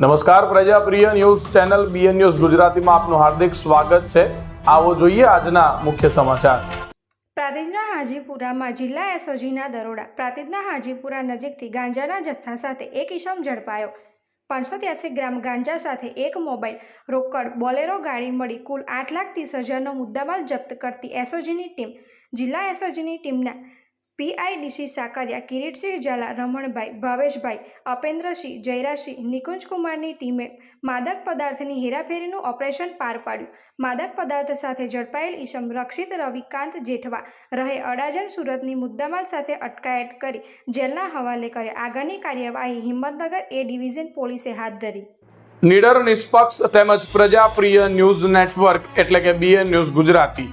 નમસ્કાર Prajapriya news channel BN news ગુજરાતીમાં આપનું હાર્દિક સ્વાગત છે. આવો જોઈએ આજના મુખ્ય સમાચાર. પ્રાંતિજના હાજીપુરામાં જિલ્લા એસઓજીના દરોડા. પ્રાંતિજના હાજીપુરા નજીકથી ગાંજાના જથ્થા સાથે એક ઈસમ ઝડપાયો. પાંચસો ત્યાસી ગ્રામ ગાંજા સાથે એક મોબાઈલ, રોકડ, બોલેરો ગાડી મળી કુલ આઠ લાખ ત્રીસ હજારનો મુદ્દામાલ જપ્ત કરતી એસઓજીની ટીમ. જિલ્લા એસઓજીની ટીમના પીઆઈડીસી સાકરિયા કિરીટસિંહ ઝાલા, રમણભાઈ, ભાવેશભાઈ, અપેન્દ્રસિંહ જયરાસિંહ નિકુંજકુમારની ટીમે માદક પદાર્થની હેરાફેરીનું ઓપરેશન પાર પાડ્યું. માદક પદાર્થ સાથે ઝડપાયેલ ઈસમ રક્ષિત રવિકાંત જેઠવા રહે અડાજણ સુરતની મુદ્દામાલ સાથે અટકાયત કરી જેલના હવાલે કરે આગળની કાર્યવાહી હિંમતનગર એ ડિવિઝન પોલીસે હાથ ધરી. નિડર નિષ્પક્ષ તેમજ પ્રજાપ્રિય ન્યૂઝ નેટવર્ક એટલે કે BN news Gujarati.